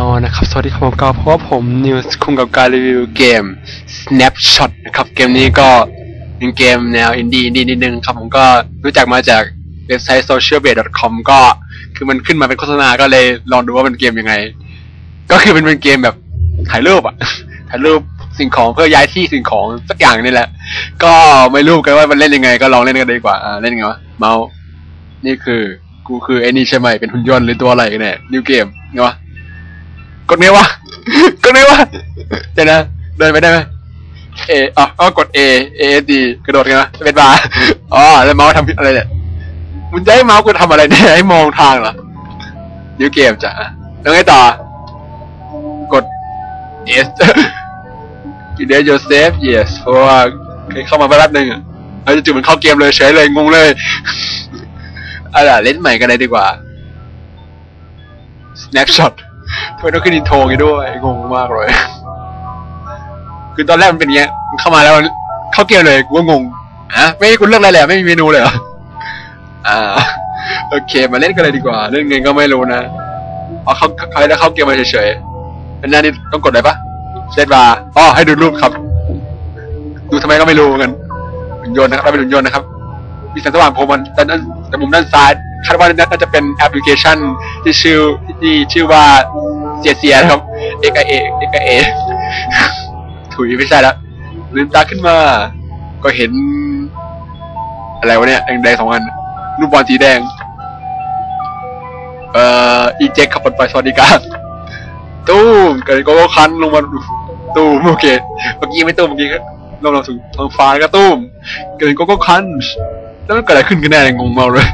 านะครับ สวัสดีครับผมก็เพราะว่าผมนิวส์คุงกับการรีวิวเกม Snapshot นะครับ เกมนี้ก็เป็นเกมแนวอินดี้นิดนึงครับ ผมก็รู้จักมาจากเว็บไซต์ socialbase.com ก็คือมันขึ้นมาเป็นโฆษณาก็เลยลองดูว่าเป็นเกมยังไง ก็คือเป็นเป็นเกมแบบถ่ายรูปอะถ่ายรูปสิ่งของเพื่อย้ายที่สิ่งของสักอย่างนี่แหละ ก็ไม่รู้กันว่ามันเล่นยังไง ก็ลองเล่นกันดีกว่าอ่าเล่นยังไงวะเมาส์นี่คือกูคือไอ้นี่ใช่ไหมเป็นหุ่นยนต์หรือตัวอะไรกันแน่นิวเกมไงวะ กดไงวะ กดไงวะ เดี๋ยวนะ เดินไปได้ไหมเออ๋ออ๋อ กด A A S D กระโดดไงวะเป็นบาร์อ๋อ แล้วเมาส์ทำอะไรเนี่ยมันจะให้เมาส์กูทำอะไรเนี่ย ให้มองทางเหรอนิวเกมจ้ะแล้วไงต่อ กด S อีเดียโยเซฟ yes เพราะว่าเข้ามาแป๊บนึงอะแล้วจู่ๆมันเข้าเกมเลยเฉยเลยงงเลยอาล่ะเล่นใหม่กันเลยดีกว่า snapshot ทำไมต้องขึ้นอินโทรกันด้วยงงมากเลย คือตอนแรกมันเป็นอย่างเงี้ยมันเข้ามาแล้วมันเข้าเกมเลยกูก็งงอะไม่ให้คุณเลือกอะไรเลยเหรอไม่มีเมนูเลยเหรออ่าโอเค มาเล่นกันเลยดีกว่าเล่นไงก็ไม่รู้นะเอาเข้าใครได้เข้าเกมมาเฉยๆเป็นหน้านี้ต้องกดอะไรปะเซตบาร์อ๋อให้ดูรูปครับ ดูทำไมก็ไม่รู้กันหุ่นยนต์นะครับเราเป็นหุ่นยนต์นะครับ มีแสงสว่างโผล่มาด้านด้านจากมุมด้านซ้ายคาดว่าน่าจะเป็นแอปพลิเคชันที่ชื่อที่ชื่อว่า เสียเสียนะครับ X I A X I A ถุยไม่ใช่แล้วลืมตาขึ้นมา ก็เห็น อะไรวะเนี่ยแดงๆสองอันลูกบอลสีแดง เอ่ออีเจ็คขับรถไฟสวัสดิการตู้มเกิดโกโก้คันลงมาตู้มโอเคเมื่อกี้ไม่ตู้มเมื่อกี้ลงมาถึงทางฟ้าก็ตู้มเกิดโกโก้คันแล้วมันเกิดอะไรขึ้นกันแน่งงมากเลย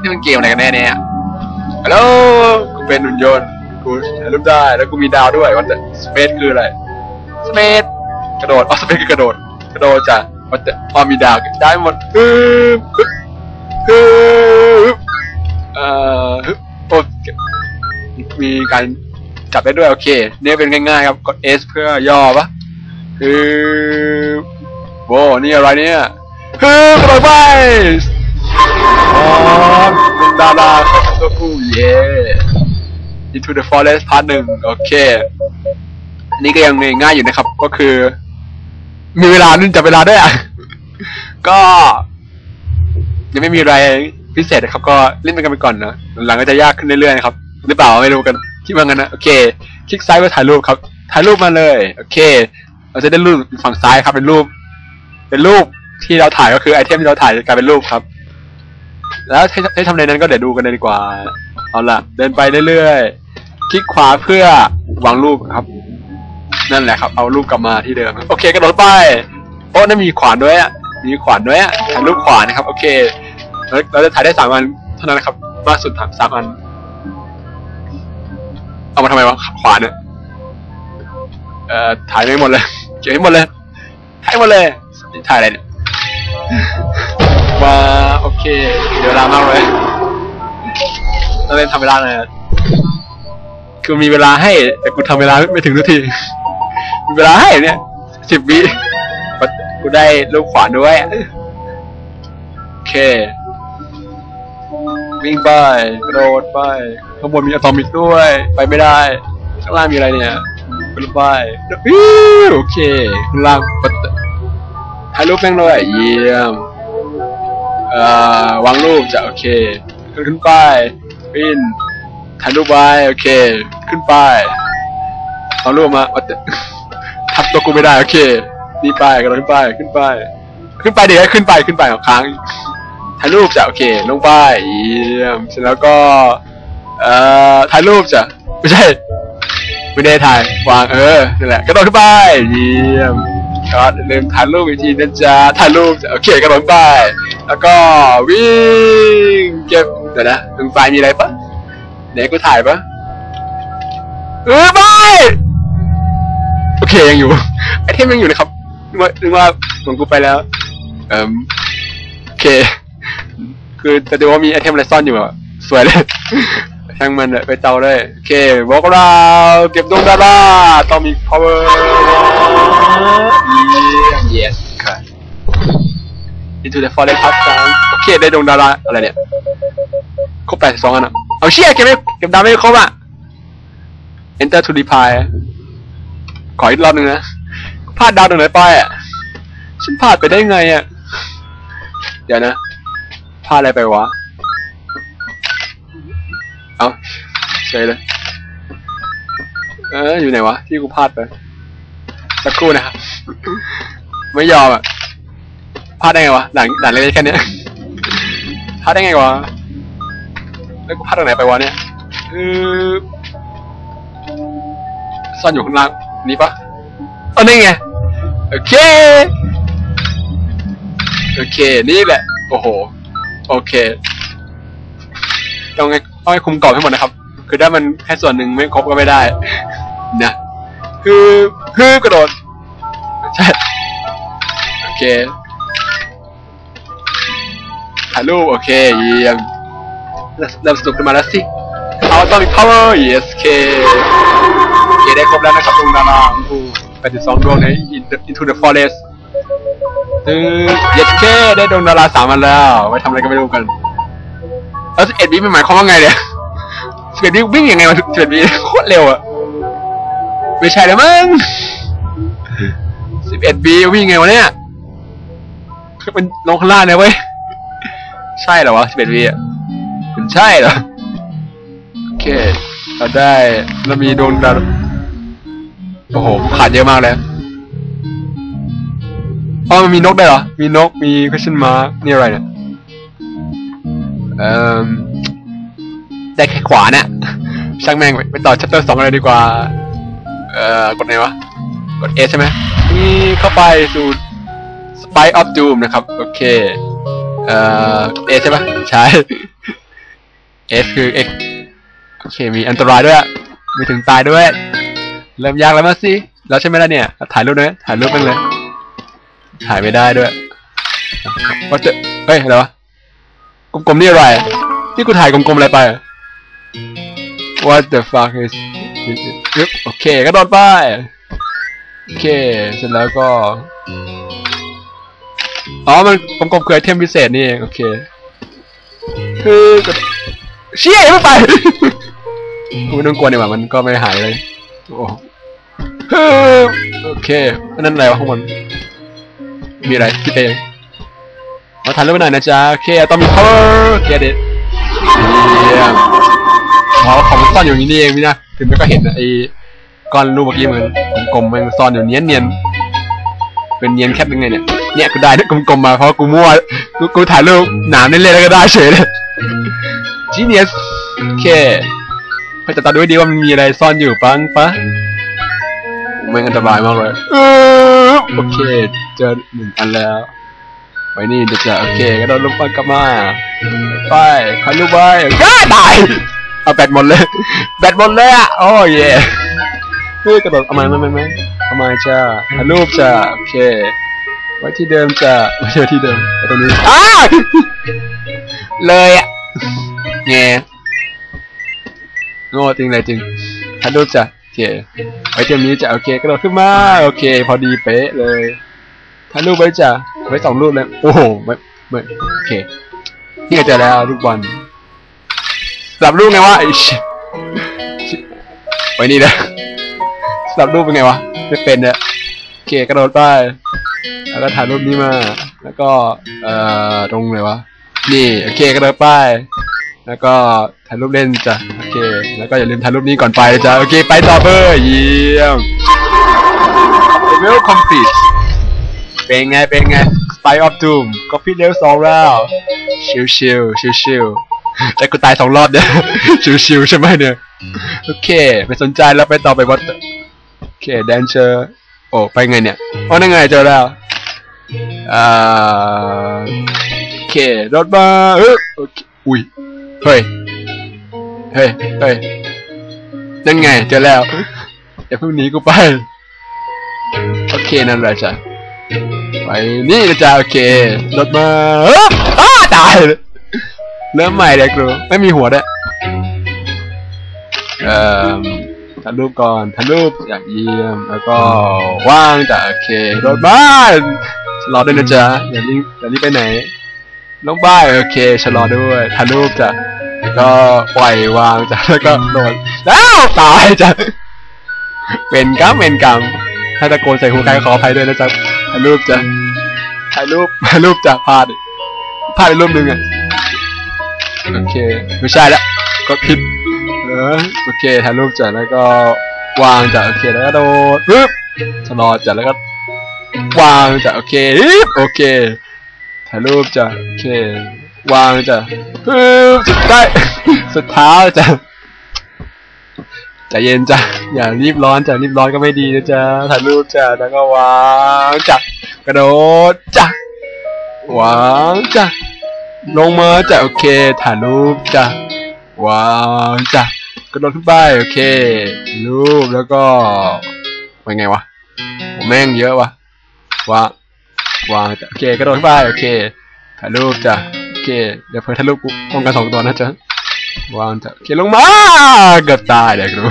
นี่มันเกมอะไรกันแน่เนี่ยฮัลโหลเป็นหุ่นยนต์ กูถ่ายรูปได้แล้วกูมีดาวด้วยว่าแต่สเปซคืออะไรสเปซกระโดดอ๋อสเปซคือกระโดด กระโดดจ้ะว่าแต่พอมีดาวได้หมดฮึบฮึบฮึบเอ่อฮึบโอ้มีการจับได้ด้วยโอเคเนี่ยเป็นง่ายๆครับกด S เพื่อย่อปะฮึบโว้นี่อะไรเนี่ยฮึบกระโดดไปอ๋อเป็นดาราเข้ากับตัวกูเย่ Into the Forest Part หนึ่งโอเค อันนี้ก็ยังง่ายอยู่นะครับ ก็คือ มีเวลานึงจับเวลาด้วยอะ ก็ ยังไม่มีอะไรพิเศษนะครับ ก็เล่นไปกันไปก่อนนะหลังก็จะยากขึ้นเรื่อยๆนะครับหรือเปล่าไม่รู้กันคิดว่างั้นนะโอเค คลิกซ้ายเพื่อถ่ายรูปครับ ถ่ายรูปมาเลย โอเค เราจะได้รูปฝั่งซ้ายครับ เป็นรูป เป็นรูปที่เราถ่ายก็คือไอเทมที่เราถ่ายจะกลายเป็นรูปครับ แล้วให้ทำอะไรนั้นก็เดี๋ยวดูกันเลยดีกว่า เอาล่ะ เดินไปเรื่อยๆ คลิกขวาเพื่อวางรูปครับ นั่นแหละครับ เอารูปกลับมาที่เดิม โอเคกระโดดไปโอ้นั่นมีขวานด้วยอะมีขวานด้วยอะถ่ายรูปขวานนะครับ โอเคแล้วเราจะถ่ายได้สามอันเท่านั้นนะครับมากสุดถ่ายสามอัน เอามาทำไมวะขวานเนี่ยเอ่อถ่ายไม่หมดเลยเก็บให้หมดเลยถ่ายหมดเลยถ่ายอะไรเนี่ยมาโอเค เดี๋ยวเวลามากเลยเราเล่นทำเวลาหน่อย คือมีเวลาให้ แต่กูทำเวลาไม่ถึงทุกทีมีเวลาให้เนี่ยสิบวิกูได้ลูกขวานด้วยโอเค วิ่งไปกระโดดไปข้างบนมีอะตอมิกด้วย ไปไม่ได้ ข้างล่างมีอะไรเนี่ยไปรถไฟอิ๊วโอเคข้างล่างปถ่ายรูปแม่งเลยเยี่ยมเอ่อวางรูปจะโอเคขึ้นขึ้นไปปิ้น ถ่ายรูปไว้โอเค ขึ้นไปเอารูปมาทับตัวกูไม่ได้ โอเค นี่ไปกระโดดขึ้นไป ขึ้นไป ขึ้นไปเดี๋ยวขึ้นไป ขึ้นไปเอาค้างถ่ายรูปจ้ะโอเค ลงไปเยี่ยมเสร็จแล้วก็ เอ่อ ถ่ายรูปจ้ะ ไม่ใช่ ไม่ได้ถ่าย วาง เออ นั่นแหละ กระโดดขึ้นไป เยี่ยมก็ลืมถ่ายรูปอีกทีนะจ๊ะ ถ่ายรูปจ้ะ โอเค กระโดดไป แล้วก็วิ่งเก็บเดี๋ยวนะตรงไฟมีอะไรปะ ไหนกูถ่ายปะเออไม่โอเคยังอยู่ ไอเทมยังอยู่นะครับนึกว่านึกว่าของกูไปแล้ว เอ่มโอเค คือจะดูว่ามีไอเทมอะไรซ่อนอยู่อะสวยเลยช่างมันเลยไปเตาเลยโอเคบอกเราเก็บดวงดาราต้องมี power yes ค่ะ into the forest past สอ งโอเคได้ดวงดาราอะไรเนี่ยครบแปดสองอันอะเอาเชี่ยเก็บไม่เก็บดาวไม่ครบอะ enter to reply ขออีกรอบหนึ่งนะพลาดดาวตรงไหนไปอะฉันพลาดไปได้ไงอะเดี๋ยวนะพลาดอะไรไปวะเอาเฉยเลยเอออยู่ไหนวะที่กูพลาดไปสักครู่นะครับไม่ยอมอะพลาดได้ไงวะหลังหลังเล็กๆแค่นี้ พลาดได้ไงวะแล้วกูพลาดตรงไหนไปวะเนี่ยคือซ่อนอยู่ข้างล่างนี่ปะเออนี่ไงโอเคโอเคนี่แหละโอ้โหโอเคต้องไงต้องให้คุมกรอบให้หมดนะครับ คือถ้ามันแค่ส่วนหนึ่งไม่ครบก็ไม่ได้นะคือคือกระโดดใช่โอเค ถ่ายรูปโอเคเยี่ยมเริ่มสนุกขึ้นมาแล้วสิเอาต้องมี power yes เคโอเคได้ครบแล้วนะครับดวงดาราอู้82ดวงใน into the forest คือ yes เคได้ดวงดาราสามอันแล้วไว้ทำอะไรก็ไม่รู้กันแล้ว11วิมันหมายความว่าไงเนี่ย11วิวิ่งยังไงมาถึง11วิโคตรเร็วอะไม่ใช่แล้วมั้ง11วิวิ่งยังไงวะเนี่ยมันลงข้างล่างเนี่ยเว้ย ใช่เหรอวะ11วิอะมันใช่เหรอ โอเค เราได้ เรามีดวงดาวโอ้โห ขาดเยอะมากเลยอ๋อมันมีนกได้เหรอ มีนก มี question mark นี่อะไรเนี่ยเอ่อได้แค่ขวาเนี่ยช่างแม่งไปไปต่อ chapter สองเลยดีกว่า เอ่อ กดไหนวะ กด A ใช่ไหมนี่เข้าไปสู่ Spy of Doom นะครับ โอเค เอ่อ A ใช่ปะใช่ S คือ X โอเคมีอันตรายด้วยมีถึงตายด้วย เริ่มยากแล้วมั้งสิแล้วใช่ไหมล่ะเนี่ย ถ่ายรูปด้วยถ่ายรูปไปเลย ถ่ายไม่ได้ด้วยว่าจะเฮ้ยอะไรวะกลมๆนี่อะไรนี่กูถ่ายกลมๆอะไรไป What the fuck is โอเคก็โดดไปโอเคเสร็จแล้วก็ อ๋อ มันกลมๆคือไอเทมพิเศษนี่เองโอเค คือเชี่ยอย่ไปกูไม่ต้องกลัวเนี่ยว่ามันก็ไม่หายเลย โอ้โอเคนนั้นอะไรวะข้างบนมีอะไรคิดเองมาถ่ายรูปไปหน่อยนะจ๊ะ โอเคต้องมี power โอเคเด็ดเยี่ยมอ๋อของมันซ่อนอยู่นี่เองพี่นะ ถึงไม่ก็เห็นไอ้ก้อนรูปเมื่อกี้มันกลมๆมันซ่อนอยู่เนียนๆ เป็นเนียนแค่ยังไงเนี่ย เนี่ยกูได้ด้วยกลมๆมาเพราะกูมั่ว กูกูถ่ายรูปหนามเล่นๆแล้วก็ได้เฉยเลย Genius โอเคไปจับตาดูให้ดีว่ามันมีอะไรซ่อนอยู่ปังปะไม่งอันตรายมากเลยเออโอเคเจอหนึ่งอันแล้วไว้นี่เดี๋ยวจะโอเคก็โดนลงไปกลับมาไปถ่ายรูปไว้ก็ตายเอาแบตหมดเลย แบตหมดเลยอะโอ้เย่เฮ้ยกระโดดเอามาไม่ไม่ไม่ เอามาจ้าถ่ายรูปจ้าโอเค ไว้ที่เดิมจ้าไว้ที่เดิมไว้ตรงนี้อ้าเลยอะแงโง่จริงเลยจริงถ่ายรูปจ้ะโอเคไว้เทมนี้จ้ะโอเคกระโดดขึ้นมาโอเค พอดีเป๊ะเลยถ่ายรูปไว้จ้ะไว้สองรูปเลยโอ้โหไม่ไม่โอเคนี่ก็เจอแล้วลูกบอลสลับรูปไงวะไอ้ชิชิไว้นี่นะสลับรูปเป็นไงวะ ไม่เป็นเนี่ยโอเคกระโดดไปแล้วก็ถ่ายรูปนี้มา แล้วก็เอ่อตรงไหนวะ นี่โอเคกระโดดไปแล้วก็ถ่ายรูปเล่นจ้ะโอเค แล้วก็อย่าลืมถ่ายรูปนี้ก่อนไปจ้ะโอเคไปต่อเบอร์เยี่ยม level complete เป็นไงเป็นไง Spy of Doom ก็พี่เลเวสองแล้วชิวชิวชิวชิวๆแต่กูตายสองรอบเนี่ยชิวชิวๆใช่ไหมเนี่ย โอเค ไม่สนใจแล้วไปต่อไปวัด เคแดนเชอร์โอ้ไปไงเนี่ยโอ้นั่นไงเจอแล้วอ่าโอเครถมาเออโอเคอุ้ยเฮ้ยเฮ้ยเฮ้ยนั่นไงเจอแล้วอย่าเพิ่งหนีกูไปโอเคนั่นแหละจ้ะไปนี่นะจ๊ะโอเครถมาเอ้ออ้าตายเลยเริ่มใหม่เลยครูไม่มีหัวด้วยเอ่อ ถ่ายรูปก่อนถ่ายรูปอยากเยี่ยม แล้วก็ว่างจ้ะโอเครถบ้านชะลอด้วยนะจ๊ะอย่ารีบอย่ารีบไปไหนลงบ้านโอเคชะลอด้วยถ่ายรูปจ้ะแล้วก็ปล่อยวางจ้ะแล้วก็โดนแล้วตายจ้ะเป็นกรรมเป็นกรรมถ้าตะโกนใส่หูใครขออภัยด้วยนะจ๊ะถ่ายรูปจ้ะถ่ายรูปถ่ายรูปจ้ะพลาดอีกพลาดไปรูปหนึ่งอะโอเค ไม่ใช่ละก็ผิดเออ โอเคถ่ายรูปจ้ะแล้วก็วางจ้ะโอเคแล้วก็โดดปึ๊บชะลอจ้ะแล้วก็วางจ้ะโอเคโอเคถ่ายรูปจ้ะโอเควางจ้ะปึ๊บสุดท้สุดเท้าจ้ะใจเย็นจ้ะอย่ารีบร้อนจ้ะรีบร้อนก็ไม่ดีนะจ๊ะถ่ายรูปจ้ะแล้วก็วางจ้ะกระโดดจ้ะวางจ้ะลงมาจ้ะโอเคถ่ายรูปจ้ะวางจ้ะ กระโดดขึ้นไปโอเครูปแล้วก็เป็นไงวะผมแม่งเยอะวะวางวางจะโอเคกระโดดขึ้นไปโอเคถ่ายรูปจ้ะโอเคเดี๋ยวเพิ่งถ่ายรูปกูป้องกันสองตัวนะจ๊ะวางจะโอเคลงมาเกือบตายเด็กรู้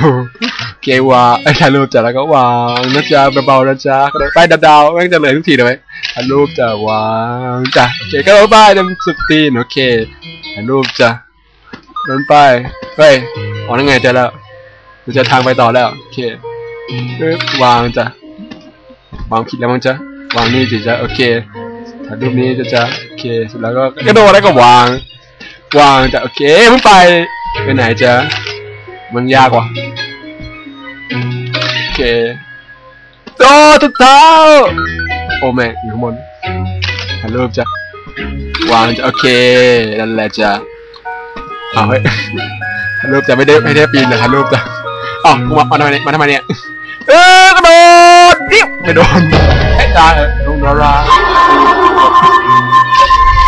โอเควางไอ้ถ่ายรูปจ้ะแล้วก็วางนะจ๊ะเบาๆนะจ๊ะกระโดดไปดาวๆแม่งจะเลยทุกทีเลยถ่ายรูปจ้ะวางจ้ะโอเคก็ลงไปเต็มสุดตีนโอเคถ่ายรูปจ้ะ เดินไปเฮ้ยอ๋อนั่นไงเจอแล้วเราจะทางไปต่อแล้วโอเควางจ้ะวางผิดแล้วมั้งจ๊ะวางนี่สิจ๊ะโอเคถ่ายรูปนี้จ้ะจ๊ะโอเคเสร็จแล้วก็กระโดดแล้วก็วาง วางจ้ะโอเคมึงไปไปไหนจ๊ะมันยากว่ะโอเคโตทุกเท้าโอ้แม่งอยู่ข้างบนถ่ายรูปจ้ะวางจ้ะโอเคนั่นแหละจ้ะ เอาเฮ้ยถ่ายรูปจะไม่ได้ไม่ได้ปีนเลยถ่ายรูปจ้ะอ๋อมามาทำไมเนี่ยมาทำไมเนี่ยเออกระโดดดิ้วไม่โดนไอ้ตายลงดารา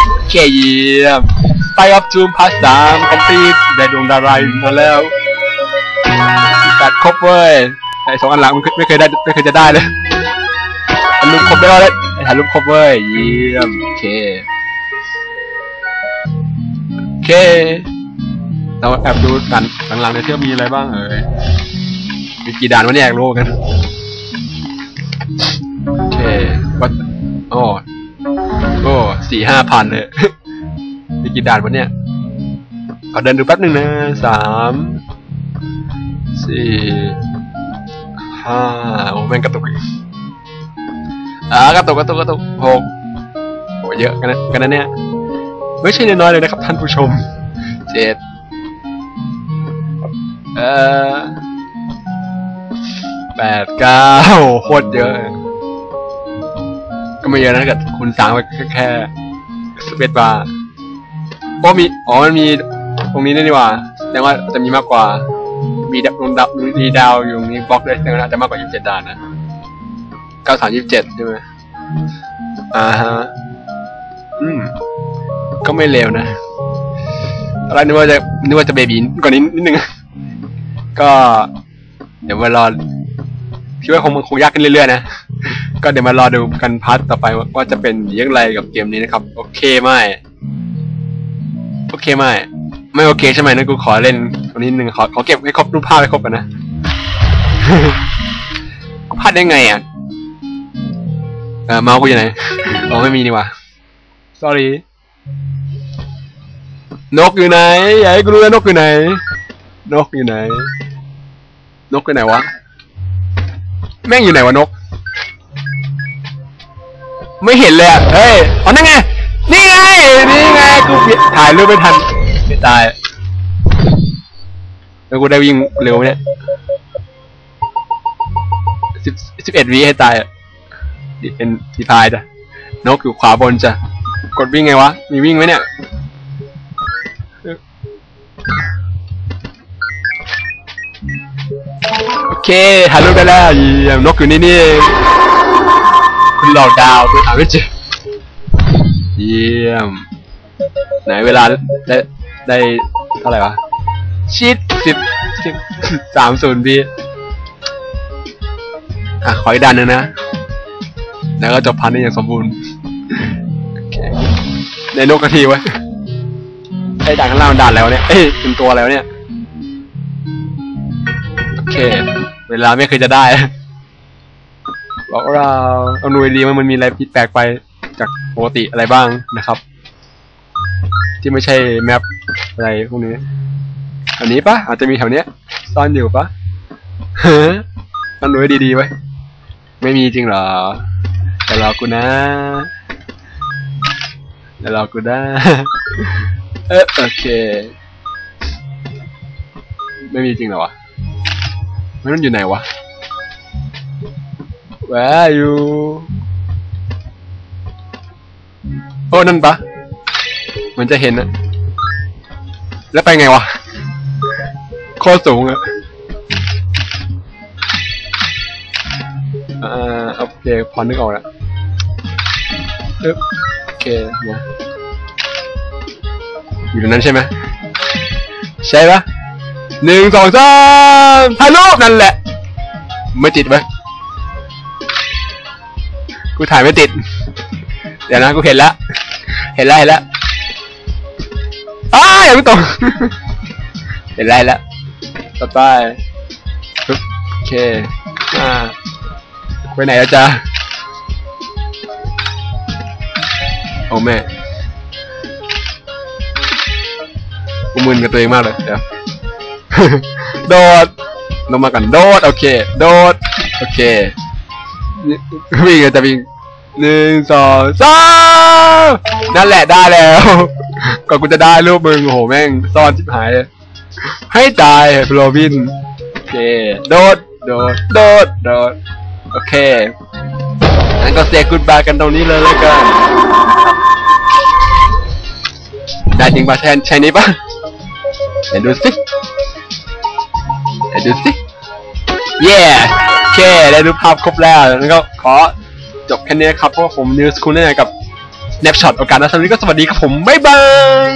โอเคเยี่ยมไปอัพจูมพาร์ทสามคอมพลีทได้ดวงดารายมาแล้วตัดครบเว้ยแต่สองอันหลังมันไม่เคยได้ไม่เคยจะได้เลยอันรูปครบได้แล้วไอ้ถ่ายรูปครบเว้ยเยี่ยมโอเคโอเค เราแอบดูกันหลังๆในเที่ยวมีอะไรบ้างเอ่ยมีกี่ด่านวะเนี่ยอยากรู้กันโอเควัดโอ้โอ้สี่ห้าพันเลยมีกี่ด่านวะเนี่ยขอเดินดูแป๊บหนึ่งนะสามสี่ห้าโอ้แม่งกระตุกอีกอ่ากระตุกกระตุกกระตุกหกโอ้เยอะกันนะกันนะเนี่ยไม่ใช่น้อยๆเลยนะครับท่านผู้ชมเจ็ด แปดเก้าโคตรเยอะ ก็ไม่เยอะนะถ้าเกิดคูณสามไปแค่แค่สเปซบาร์เพราะมี อ๋อ มันมีตรงนี้ด้วยนี่หว่าแสดงว่าจะมีมากกว่า มีดาวดวงดาวมีดาวอยู่ตรงนี้บล็อกด้วยแสดงว่าน่าจะมากกว่า27ด่านนะ93 27ใช่ไหมอ่าฮะ อืม ก็ไม่เลวนะตอนแรกนึกว่าจะนึกว่าจะเบบีกว่านี้นิดนึง ก็ เดี๋ยวมารอคิดว่าคงมันคงยากขึ้นเรื่อยๆนะ ก็เดี๋ยวมารอดูกันพาร์ทต่อไปว่าจะเป็นอย่างไรกับเกมนี้นะครับ โอเคไหมโอเคไหมไม่โอเคใช่ไหมนะกูขอเล่นตรงนี้หนึ่งขอขอเก็บให้ครบรูปภาพให้ครบกันนะพลาดได้ไงอะเออเมาส์กูอยู่ไหนอ๋อไม่มีนี่ว่า sorry นกอยู่ไหนอยากให้กูรู้แล้วนกอยู่ไหน นกอยู่ไหน นกอยู่ไหนวะ แม่งอยู่ไหนวะนก ไม่เห็นเลยอะเฮ้ยอ๋อนั่นไง นี่ไง นี่ไง กูเปลี่ยนถ่ายรูปไม่ทันไม่ตาย แล้วกูได้วิ่งเร็วไหมเนี่ยสิบสิบเอ็ดวิให้ตายอะนี่เป็นทีพายจ้ะ นกอยู่ขวาบนจ้ะ กดวิ่งไงวะ มีวิ่งไหมเนี่ย โอเคถ่ายรูปได้แล้วเยี่ยมนกอยู่นี่นี่คุณหลอกดาวคุณหาไม่เจอเยี่ยม ไหนเวลาได้ได้เท่าไหร่วะ ชิดสิบสิบสามศูนย์พี่อะ ขออีกด้านหนึ่งนะ แล้วก็จบพันได้อย่างสมบูรณ์ในนกกระทีไว้ไอ้ด่านข้างล่างมันด่านแล้วเนี่ย เอ้ยเป็นตัวแล้วเนี่ย เค เวลาไม่เคยจะได้ บอกเราเอาหน่วยดีมันมันมีอะไรผิดแปลกไปจากปกติอะไรบ้างนะครับ ที่ไม่ใช่แมปอะไรพวกนี้ อันนี้ปะอาจจะมีแถวเนี้ยซ่อนอยู่ปะฮะไปต้องดูให้ดีๆไว้ยไม่มีจริงเหรอแต่รอกูนะแต่รอกูนะเออโอเค ไม่มีจริงเหรอวะ มันอยู่ไหนวะ Where are you โอ้นั่นปะเหมันจะเห็นนะแล้วไปไงวะโคตรสูงอะอ่าโอเคพอนึกออกแล้วอึ๊บโอเคมาอยู่ตรงนั้นใช่ไหมใช่ปะ หนึ่งสองสามถ่ายรูปนั่นแหละ ไม่ติดไหมกูถ่ายไม่ติด เดี๋ยวนะกูเห็นแล้ว เห็นแล้วเห็นแล้วอ้าอย่าเพิ่งตกเห็นแล้วเห็นแล้วต่อไปโอเคอ่าไปไหนแล้วจ๊ะโอ้แม่กูมึนกับตัวเองมากเลยเดี๋ยว โดดลงมากันโดด โอเค โดด โอเค วิ่งกันจะวิ่งหนึ่งสองสามนั่นแหละได้แล้วก่อนกูจะได้รูปมึงโอ้โหแม่งซ่อนชิบหายเลยให้ตายโรบินโอเค โดด โดด โดด โดด โอเคงั้นก็เซกุดบายกันตรงนี้เลยแล้วกัน ได้จริงป่ะใช่ใช่นี้ป่ะเดี๋ยวดูสิ ดูสิเย่โอเคได้ดูภาพครบแล้วแล้วก็ขอจบแค่นี้ครับเพราะว่าผมนิวส์คูเนอร์กับ Snapshot โอกาสหน้าสวัสดีก็สวัสดีครับผม บ๊ายบาย